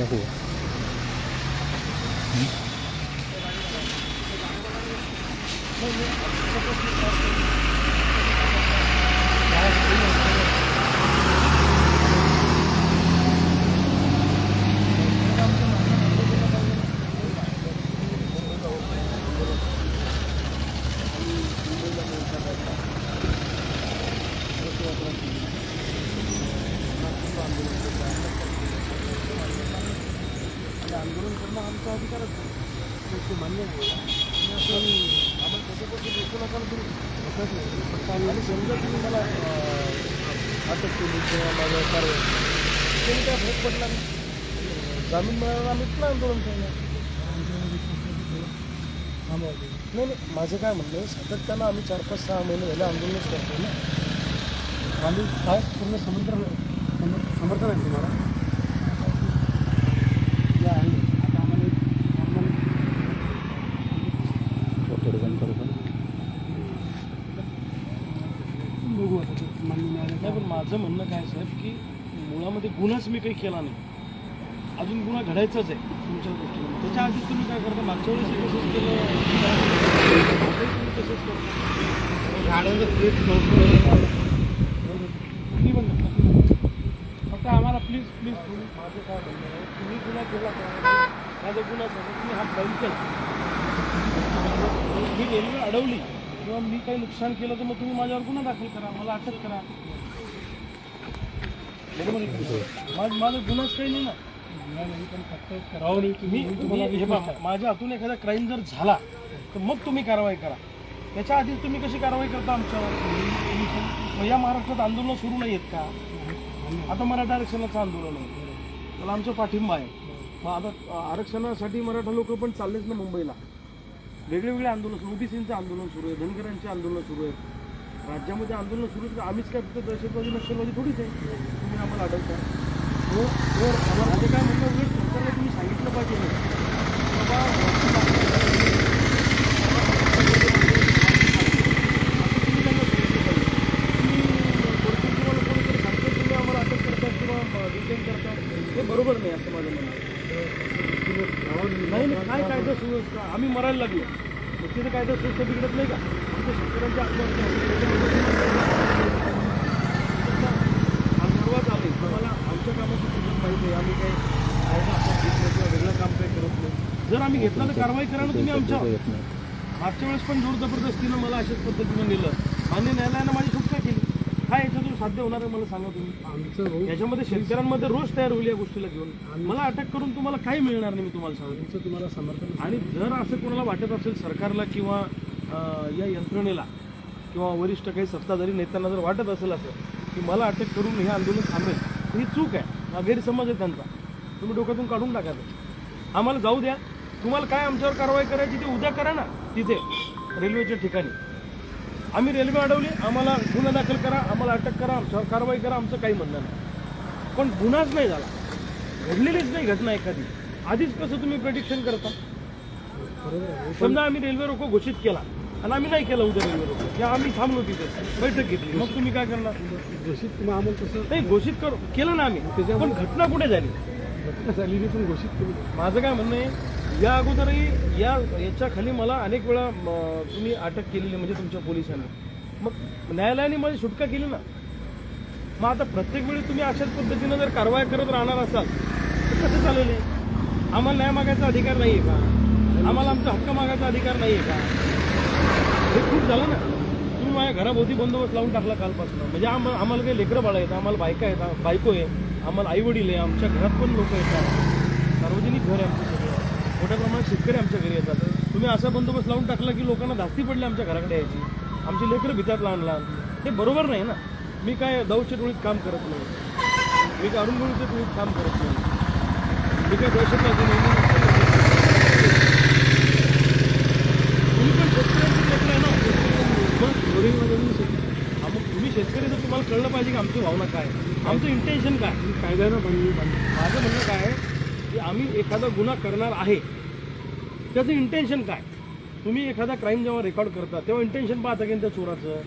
गाडी दाखवू आणि आंदोलन करणं आमचा अधिकारच आहे ते मान्य आहे पण आम्हाला त्याच्याबद्दल रोखू नका तुम्ही रोखत नाही फक्त आम्ही आणि समजा तुम्ही मला अं, अटक केली किंवा माझ्यावर कारवाई त्याने काय फरक पडला नाही. जामीन मिळाला आम्ही पुन्हा आंदोलन करणार. नाही नाही माझं काय म्हणणं सातत्यानं आम्ही चार पाच सहा महिने झाले आंदोलनच करतो ना. आम्ही काय पूर्ण समर्थन समर्थन आहे तुम्हाला या आहे आता आम्हाला एक आम्हाला थोडं बंद करू का बघू आता ते मान्य मिळालं नाही पण माझं म्हणणं काय आहे साहेब की मुळामध्ये गुन्हाच मी काही केला नाही. अजून गुन्हा घडायचाच आहे. तुमच्या दृष्टीने त्याच्या आधीच तुम्ही काय करता? मागच्या वेळेस तसंच केलं. आताही तुम्ही तसंच करता पण करता. फक्त आम्हाला प्लीज प्लीज माझं काय म्हणणं आहे? तुम्ही गुन्हा केला का? माझा गुन्हा झाला. तुम्ही हा बंद केला. मी रेल्वे अडवली. किंवा मी काही नुकसान केलं तर मग तुम्ही माझ्यावर गुन्हा दाखल करा मला अटक करा. बरोबर आहे की? माझ माझा गुन्हाच काही नाही ना. मी हे पहा, माझ्या हातून एखादा क्राईम जर झाला तर मग तुम्ही कारवाई करा. त्याच्या आधीच तुम्ही कशी कारवाई करता आमच्यावर? मग या महाराष्ट्रात आंदोलन सुरू नाही आहेत का? आता मराठा आरक्षणाचं आंदोलन आहे. त्याला आमचा पाठिंबा आहे. मग आता आरक्षणासाठी मराठा लोक पण चाललेच ना मुंबईला. वेगळेवेगळे आंदोलन ओबीसींचं आंदोलन सुरू आहे धनगरांचे आंदोलन सुरू आहे. राज्यामध्ये आंदोलन सुरू आहे तर आम्हीच काय फक्त दहशतवादी नक्षलवादी थोडीच आहे तुम्ही आम्हाला अडवता हो हो आम्हाला म्हणजे काय म्हणलं उलट सरकारला तुम्ही सांगितलं पाहिजे. बाबा तुम्ही त्यांना सांगितलं पाहिजे. तुम्ही वरतून तुम्हाला कोणीतरी सांगतं तुम्ही आम्हाला अटक करतात किंवा डिटेन करतात हे बरोबर नाही असं माझं म्हणणं आहे. नाही नाही काय कायदा सुव्यवस्था आम्ही मरायला लागलो मग तिथे कायदा सुव्यवस्था बिघडत नाही का? आमच्या शेतकऱ्यांच्या आत्महत्या. होतात. आम्हाला आमच्या कामाची सुरुवात माहिती आहे. आम्ही काही कायदा आपण घेत नाही किंवा वेगळं काम काही करत नाही. जर आम्ही घेतला तर कारवाई करा ना तुम्ही आमच्या. नाही मागच्या वेळेस पण जोर जबरदस्तीनं मला अशाच पद्धतीनं नेलं. आणि न्यायालयानं माझी काय याच्यातून साध्य होणार आहे मला सांगा तुम्ही. याच्यामध्ये शेतकऱ्यांमध्ये रोष तयार होईल या गोष्टीला घेऊन. मला अटक करून तुम्हाला काही मिळणार नाही मी तुम्हाला सांगतो. तुम्हाला समर्थन आणि जर असं कोणाला वाटत असेल सरकारला किंवा या यंत्रणेला किंवा वरिष्ठ काही सत्ताधारी नेत्यांना जर वाटत असेल असं की मला अटक करून हे आंदोलन थांबेल ही चूक आहे. हा गैरसमज आहे त्यांचा. तुम्ही डोक्यातून काढून टाकायचं आम्हाला जाऊ द्या. तुम्हाला काय आमच्यावर कारवाई करायची ते उद्या करा ना तिथे. रेल्वेच्या ठिकाणी. आम्ही रेल्वे अडवली आम्हाला गुन्हा दाखल करा आम्हाला अटक करा आमच्यावर कारवाई करा आमचं काही म्हणणं नाही. पण गुन्हाच नाही झाला. घडलेलीच नाही घटना एखादी. आधीच कसं तुम्ही प्रेडिक्शन करता? समजा आम्ही रेल्वे रोको घोषित केला आणि आम्ही नाही केला उद्या रेल्वे रोको. किंवा आम्ही थांबलो तिथे. बैठक घेतली. मग तुम्ही काय करणार? घोषित आम्हाला तसं? नाही घोषित करू केलं ना आम्ही. पण घटना कुठे झाली? घटना झालेली पण घोषित केली. माझं काय म्हणणं आहे या अगोदरही या याच्या खाली मला अनेक वेळा तुम्ही अटक केलेली म्हणजे तुमच्या पोलिसांनी. मग न्यायालयाने माझी सुटका केली ना? मग आता प्रत्येक वेळी तुम्ही अशाच पद्धतीनं जर कारवाई करत राहणार असाल तर कसं चालेल आहे आम्हाला न्याय मागायचा अधिकार नाही आहे का? आम्हाला आमचा हक्क मागायचा अधिकार नाही आहे का? हे खूप झालं ना? तुम्ही माझ्या घराभोवती बंदोबस्त लावून टाकला कालपासून. म्हणजे आम्हाला आम्हाला काही लेकरं बाळा आहेत आम्हाला बायका आहेत बायको आहे आम्हाला आई वडील आहे आमच्या घरात पण लोक येतात सार्वजनिक घर आहे. मोठ्या प्रमाणात शेतकरी आमच्या घरी येतात. तुम्ही असा बंदोबस्त लावून टाकला की लोकांना धास्ती पडली आमच्या घराकडे यायची. आमची लेकरं भितात लहान लहान. हे बरोबर नाही ना. मी काय दौच्या टोळीत काम करत नाही. मी काय अरुण टोळीच्या टोळीत काम करत नाही. मी काय दहशतवादी नाही. मी तुम्ही पण शेतकऱ्यांची लेकरं आहे ना. मग दोन्हीमध्ये मी शेत- हा, मग तुम्ही शेतकरी तर तुम्हाला कळलं पाहिजे की आमची भावना काय आहे. आमचं इंटेन्शन काय कायद्यानं माझं म्हणणं काय आहे की आम्ही एखादा गुन्हा करणार आहे. त्याचं इंटेन्शन काय? तुम्ही एखादा क्राईम जेव्हा रेकॉर्ड करता तेव्हा इंटेन्शन पाहता की त्या चोराचं.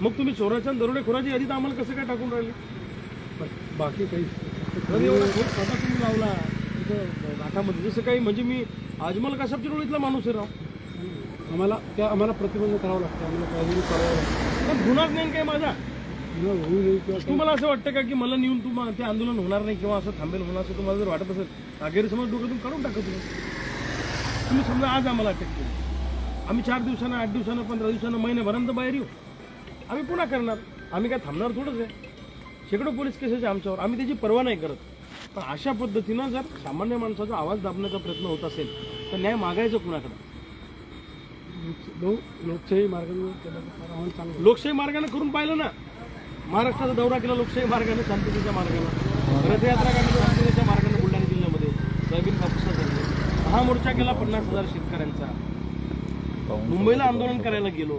मग तुम्ही चोराच्या दरोडेखोराची यादीत आम्हाला कसं काय टाकून राहिले? बाकी काही. स्वतः तुम्ही लावला. तिथं घाटामध्ये जसं काही म्हणजे मी अजमल कासाबच्या रोळीतला माणूस आहे राव. आम्हाला त्या आम्हाला प्रतिबंध करावं लागतं. आम्हाला काहीतरी करावं लागतं. पण गुन्हाच नाही काय माझा? तुम्हाला असं वाटतं का की मला नेऊन तुम्हाला ते आंदोलन होणार नाही किंवा असं थांबेल म्हणून असं तुम्हाला जर वाटत असेल हा गैरसमज डोक्यातून काढून टाका तुम्ही. तुम्ही समजा आज आम्हाला अटक केली. आम्ही चार दिवसानं आठ दिवसानं पंधरा दिवसानं महिन्याभरांत बाहेर येऊ. आम्ही पुन्हा करणार. आम्ही काय थांबणार थोडंच आहे. शेकडो पोलीस केसेस आहे आमच्यावर. आम्ही त्याची पर्वा नाही करत. पण अशा पद्धतीनं जर सामान्य माणसाचा आवाज दाबण्याचा प्रयत्न होत असेल तर न्याय मागायचं कुणाकडे? लोक- लोकशाही मार्गाने लोकशाही मार्गाने करून पाहिलं ना. महाराष्ट्राचा दौरा केला लोकशाही मार्गाने शांततेच्या मार्गाने. रथयात्रा काढली शांततेच्या मार्गाने बुलढाणा जिल्ह्यामध्ये. सोयाबीन कापूसा झाले हा मोर्चा केला पन्नास हजार शेतकऱ्यांचा. मुंबईला आंदोलन करायला गेलो.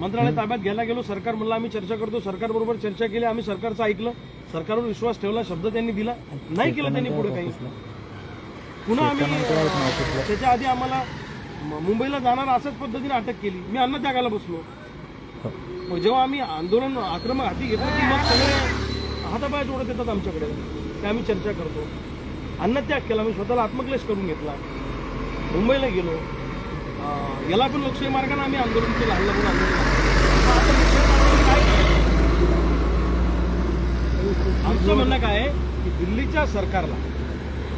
मंत्रालय ताब्यात घ्यायला गेलो. सरकार म्हणलं आम्ही चर्चा करतो. सरकारबरोबर चर्चा केली. आम्ही सरकारचं ऐकलं. सरकारवर विश्वास ठेवला. शब्द त्यांनी दिला. नाही केलं त्यांनी पुढे काही. पुन्हा आम्ही त्याच्या आधी आम्हाला मुंबईला जाणार अशाच पद्धतीने अटक केली. मी अन्न त्यागायला बसलो. मग जेव्हा आम्ही आंदोलन आक्रमक हाती घेतलं की मग सगळे हातापाय जोडत येतात आमच्याकडे. ते आम्ही चर्चा करतो. अन्नत्याग केला मी स्वतःला आत्मक्लेश करून घेतला. मुंबईला गेलो. याला पण लोकशाही मार्गाने आम्ही आंदोलन केलं हल्ला पण आंदोलन काय आमचं म्हणणं काय आहे की दिल्लीच्या सरकारला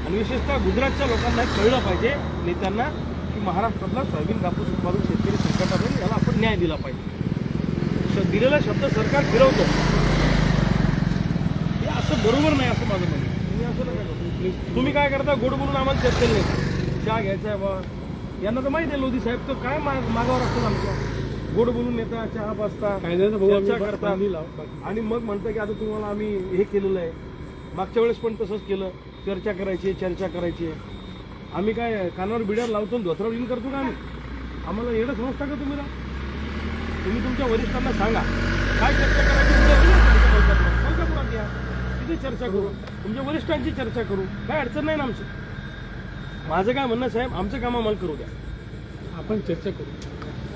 आणि विशेषतः गुजरातच्या लोकांना कळलं पाहिजे नेत्यांना की महाराष्ट्रातला सोयाबीन कापूस उत्पादक शेतकरी संकटात आहे याला आपण न्याय दिला पाहिजे. दिलेला शब्द सरकार फिरवतो. हे असं बरोबर नाही असं माझं म्हणणं मी तुम्ही असं नका तुम्ही काय करता? गोड बोलून आम्हाला चर्चेला नाही. चहा घ्यायचा आहे बा. यांना तर माहिती आहे लोधी साहेब तर काय माग मागावर असतात आमच्या? गोड बोलून येतात चहा चर्चा लाव- बाकी- आणि मग म्हणतं की आता तुम्हाला आम्ही हे केलेलं आहे. मागच्या वेळेस पण तसंच केलं. चर्चा करायची चर्चा करायची. आम्ही काय कानावर बिड्यावर लावतो धोत्रावर इन करतो का आम्ही? आम्हाला एवढं समजता का तुम्ही? तुम्ही तुमच्या वरिष्ठांना सांगा. काय चर्चा करायची तुमच्या वरिष्ठांच्या बैठकीत. मलकापुरात या तिथे चर्चा करू तुमच्या वरिष्ठांची चर्चा करू काय अडचण नाही ना आमची. माझं काय म्हणणं साहेब आमचं काम आम्हाला करू द्या. आपण चर्चा करू.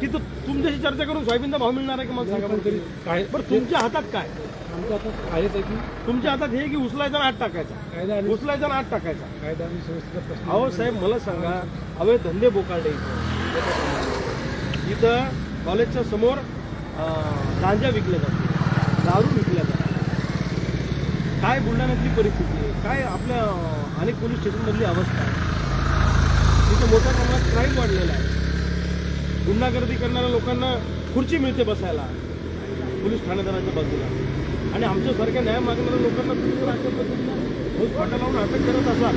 तिथं तुमच्याशी चर्चा करून सोयाबीनचा भाव मिळणार आहे का मला सांगा बरं तरी काय? बरं तुमच्या हातात काय? आमचं आता कायदा आहे की तुमच्या हातात हे की उचलायचा आणि आत टाकायचा? कायदा आणि उचलायचा आणि आत टाकायचा? कायदा आणि संस्थेचा प्रश्न अहो साहेब मला सांगा अवैध धंदे बोकाळले इथं. इथं कॉलेजच्या समोर अं, गांजा विकल्या जातो दारू काय बुलढाण्यातली परिस्थिती आहे? काय आपल्या अनेक पोलीस स्टेशनमधली अवस्था आहे? तिथं मोठ्या प्रमाणात क्राईम वाढलेला आहे. गुंडागर्दी करणाऱ्या लोकांना खुर्ची मिळते बसायला. पोलीस ठाणेदाराच्या बाजूला. आणि आमच्यासारख्या न्याय मागणाऱ्या लोकांना तुम्ही जर अशा पद्धतीनं लावून अटक करत असाल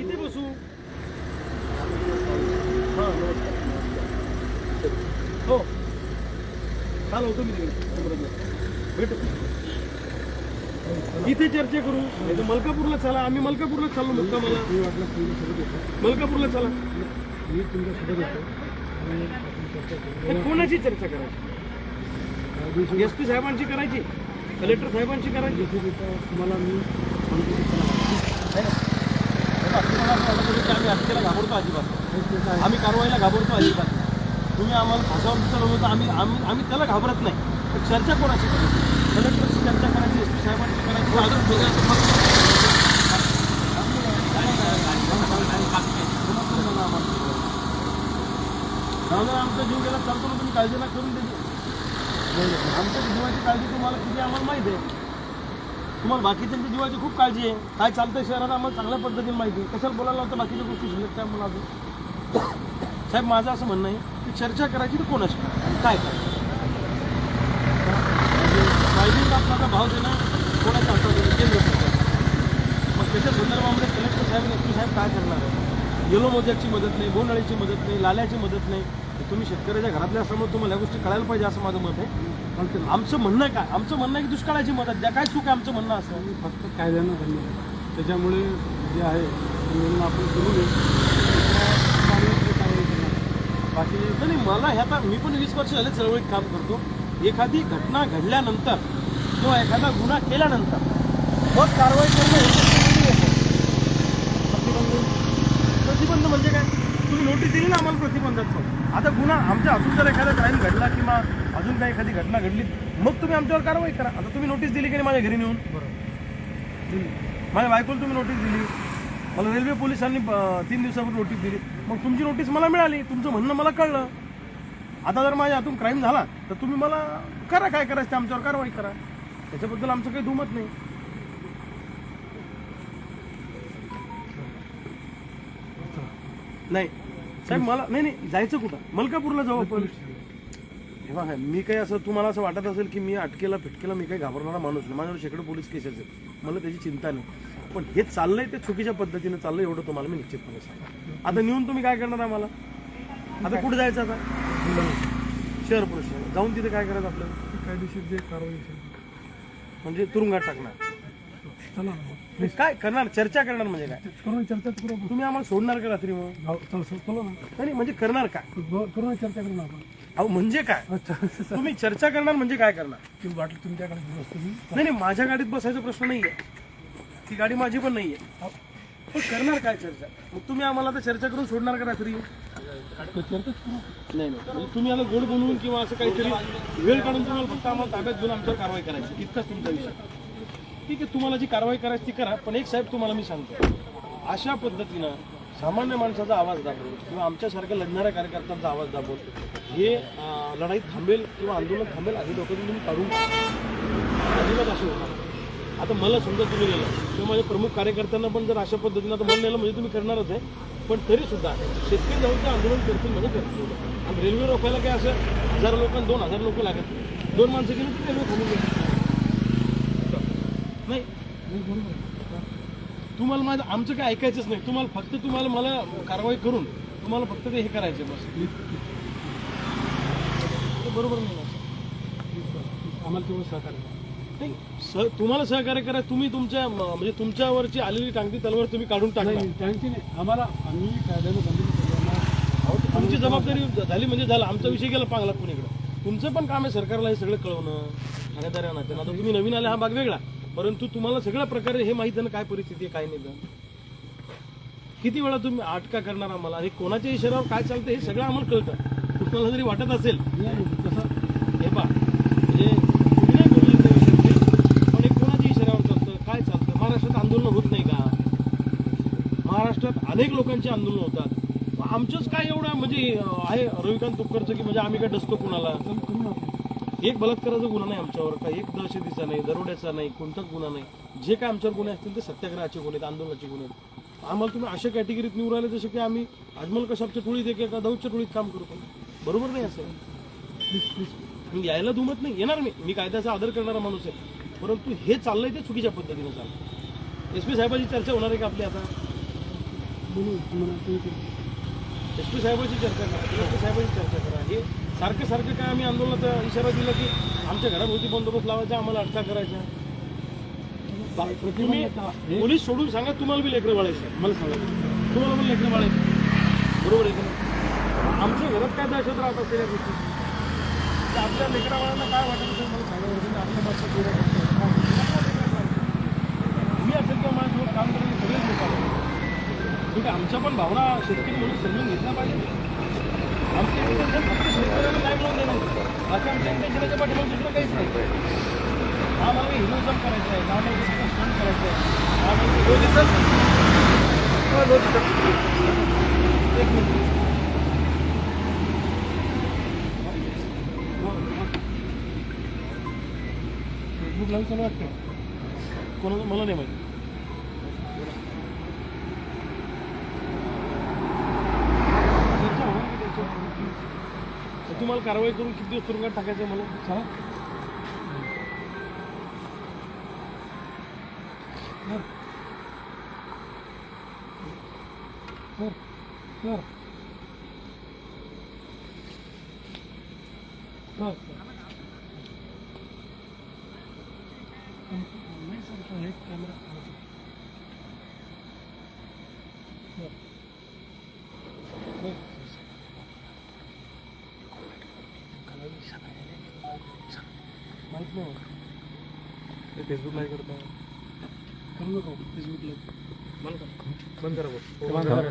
इथे बसू हा नमस्कार हो चाल होतो मी तिकडे भेटू इथे चर्चा करू. नाही तर मलकापूरला चला. आम्ही मलकापूरला चाललो मुक्कामाला मला. मलकापूरला चला. मी तुमच्यासोबत कोणाची चर्चा करायची? एस पी साहेबांची करायची? कलेक्टर साहेबांची करायची? तुम्हाला मी की आम्ही घाबरतो अजिबात आम्ही कारवाईला घाबरतो अजिबात. तुम्ही आम्हाला फासावर चालवलं तर आम्ही आम्ही आम्ही त्याला घाबरत नाही. पण चर्चा कोणाची करायची कलेक्टरची चर्चा करायची एस पी साहेबांची करायची अजून दे, आमचा जीव गेला चालतो ना तुम्ही काळजी ना करून देते. आमच्या जीवाची काळजी तुम्हाला किती आम्हाला माहिती आहे? तुम्हाला बाकीच्यांच्या जीवाची खूप काळजी आहे. काय चालतंय शहरात आम्हाला चांगल्या पद्धतीने माहिती आहे. कशाला बोलायला होतं बाकीच्या गोष्टी? शिल्लक काय मला अजून. साहेब माझं असं म्हणणं आहे की चर्चा करायची तर कोणाशी काय करायचं? आपला कापसाचा भाव देणं कोणाच्या हातात केंद्र सरकार मग त्याच्या संदर्भामध्ये कलेक्टर साहेब नक्की साहेब काय करणार आहे येलो मोजाची मदत नाही बोंडाळीची मदत नाही लाल्याची मदत नाही. तुम्ही शेतकऱ्याच्या घरातल्या असल्यामुळे तुम्हाला या गोष्टी कळायला पाहिजे असं माझं मत आहे. चालतं ना. आमचं म्हणणं काय? आमचं म्हणणं आहे की दुष्काळाची मदत द्या. काय चूक आहे आमचं म्हणणं असं? आणि फक्त कायद्यानं धन्यवाद त्याच्यामुळे जे आहे आपण करू नये. बाकी नाही मला ह्याचा मी पण वीस वर्ष झाले चळवळीत काम करतो. एखादी घटना घडल्यानंतर किंवा एखादा गुन्हा केल्यानंतर मग कारवाई करणं येतं. प्रतिबंध. प्रतिबंध म्हणजे काय? तुम्ही नोटीस दिली ना आम्हाला प्रतिबंधात्मक आता गुन्हा आमच्या हातून जर एखादा क्राईम घडला किंवा अजून काही एखादी घटना घडली मग तुम्ही आमच्यावर कारवाई करा. आता तुम्ही नोटीस दिली की नाही माझ्या घरी नेऊन? माझ्या बायकोला तुम्ही नोटीस दिली. मला रेल्वे पोलिसांनी तीन दिवसापूर्वी नोटीस दिली. मग तुमची नोटीस मला मिळाली तुमचं म्हणणं मला कळलं. आता जर माझ्या हातून क्राईम झाला तर तुम्ही मला करा काय करायचं ते आमच्यावर कारवाई करा. त्याच्याबद्दल आमचं काही दुमत नाही. नाही. साहेब मला नाही नाही जायचं कुठं? मलकापूरला जाऊ आपण. हे बघा मी काही असं तुम्हाला असं वाटत असेल की मी अटकेला फिटकेला मी काही घाबरणारा माणूस नाही. माझ्यावर शेकडो पोलीस केसेस आहेत. मला त्याची चिंता नाही. पण हे चाललंय ते चुकीच्या पद्धतीने चाललंय एवढं तुम्हाला मी निश्चितपणे सांगतो. आता नेऊन तुम्ही काय करणार आम्हाला? आता कुठे जायचं आता? शहर पुरुष. जाऊन तिथे काय करायचं आपल्याला? कायदेशीर जे कारवाई म्हणजे तुरुंगात टाकणार. चला काय करणार? चर्चा करणार म्हणजे काय? करू ना चर्चा करू आपण. तुम्ही आम्हाला सोडणार का रात्री मग? चल चल चला ना. नाही म्हणजे करणार काय ब- करू ना चर्चा करू ना आपण. अहो म्हणजे काय? तुम्ही चर्चा करणार म्हणजे काय करणार? ती बाटली तुमच्याकडे घेऊन असतो मी. नाही नाही माझ्या गाडीत बसायचा प्रश्न नाहीये. ती गाडी माझी पण नाहीये. पण करणार काय चर्चा? मग तुम्ही आम्हाला आता चर्चा करून सोडणार का रात्री? नाही नाही. म्हणजे तुम्ही आता गोड बनवून किंवा असं काहीतरी वेळ काढून तुम्हाला फक्त आम्हाला ताब्यात घेऊन आमच्यावर कारवाई करायची. इतकाच तुमचा विषय. ठीक आहे तुम्हाला जी कारवाई करायची ती करा पण एक साहेब तुम्हाला मी सांगतो. अशा पद्धतीनं सामान्य माणसाचा आवाज दाबून किंवा आमच्यासारख्या लढणाऱ्या कार्यकर्त्यांचा आवाज दाबून हे लढाई थांबेल किंवा आंदोलन थांबेल आधी लोकांनी तुम्ही काढून अजिबात असं होणार आता मला समजा तुम्ही नेलं किंवा माझ्या प्रमुख कार्यकर्त्यांना पण जर अशा पद्धतीनं आता मला नेलं म्हणजे तुम्ही करणारच आहे. पण तरी सुद्धा शेतकरी जाऊन ते आंदोलन करतील म्हणजे करतील. आणि रेल्वे रोखायला काय असं हजार लोकांना दोन हजार लोक लागत नाही. दोन माणसं गेली की रेल्वे थांबून नाही. तुम्हाला माझं आमचं काय ऐकायचंच नाही. तुम्हाला फक्त तुम्हाला मला कारवाई करून तुम्हाला फक्त ते हे करायचं बस. बरोबर. आम्हाला तेवढं सहकार्य करा. नाही सह तुम्हाला सहकार्य करा तुम्ही तुमच्या म- म्हणजे तुमच्यावरची आलेली टांगती तलवार तुम्ही काढून टाका नाही त्यांची नाही. आम्हाला आम्ही कायद्यानं तुमची जबाबदारी झाली म्हणजे झालं. आमचा विषय गेला पांगला कुणीकडे तुमचं पण काम आहे सरकारला हे सगळं कळवणं ठाणेदारांना त्यांना आता तुम्ही नवीन आले हा भाग वेगळा. परंतु तुम्हाला सगळ्या प्रकारे हे माहिती आहे ना काय परिस्थिती आहे काय नाही. किती वेळा तुम्ही अटका करणार आम्हाला? हे कोणाच्या इशाऱ्यावर काय चालतं हे सगळं आम्हाला कळतं. तुम्हाला जरी वाटत असेल तसं कसं हे पा म्हणजे तुम्ही नाही बोलले त्या विषयाचे पण हे कोणाच्या इशाऱ्यावर चालतं? काय चालतं? महाराष्ट्रात आंदोलन होत नाही का? महाराष्ट्रात अनेक लोकांची आंदोलन होतात. आमचंच काय एवढं म्हणजे आहे रविकांत तुपकरचं की म्हणजे आम्ही काय डसतो कुणाला? एक बलात्काराचा गुन्हा नाही आमच्यावर का एक दहशतीचा नाही दरोड्याचा नाही कोणताच गुन्हा नाही. जे काय आमच्यावर गुन्हे असतील ते सत्याग्रहाचे गुन्हे आहेत आंदोलनाचे गुन्हे आहेत. आम्हाला तुम्ही अशा कॅटेगरीत निवड जसे की आम्ही अजमल कशाबच्या टोळीत एक एका दौच्या टोळीत काम करतो. बरोबर नाही असं. प्लीज प्लीज मी यायला दुमत नाही. येणार मी. मी कायद्याचा आदर करणारा माणूस आहे. परंतु हे चाललंय ते चुकीच्या पद्धतीने चाललं एस पी साहेबांची चर्चा होणार आहे का आपली आता. एस पी साहेबांची चर्चा करा. एस पी साहेबांची चर्चा करा. हे सारखं सारखं काय आम्ही आंदोलनाचा इशारा दिला की आमच्या घराभोवती बंदोबस्त लावायचा आम्हाला अटका करायचा? तुम्ही पोलीस सोडून सांगा तुम्हाला बी लेकरं बाळायचं मला सांगा. तुम्हाला पण लेकरं बाळायचं बरोबर आहे? आमच्या घरात काय दहशत राहत असेल या गोष्टी. ते आपल्या लेकरा बाळांना काय वाटत असेल मला सांगा बरं. आपल्या भाषेत बोला. मी असेल किंवा माझ्यासोबत काम करणारे सगळेच लोक आहेत ठीक आहे आमच्या पण भावना शेतकरी म्हणून समजून घेतल्या पाहिजे. आमच्या शेतकऱ्याला काय मिळून देणं बाकी आमच्या इंटेन्शनाच्या पाठीमागे दुसरं काहीच नाही. आम्हाला हिरोइझम करायचं आहे आम्हाला स्टंट करायचं आहे. आम्हाला लोजिकल हो, लोजिकल एक मिनिट. फेसबुक लाईव्ह चालू वाटतं कोणाला मला नाही माहिती. तुम्हाला कारवाई करून किती दिवस तुरुंगात टाकायचं मला सांगा सर सर सर नाही सर तो एक कॅमेरा माहीत नाही फेसबुक नाही करता. करू नका फेसबुकला बंद करा. बंद करा.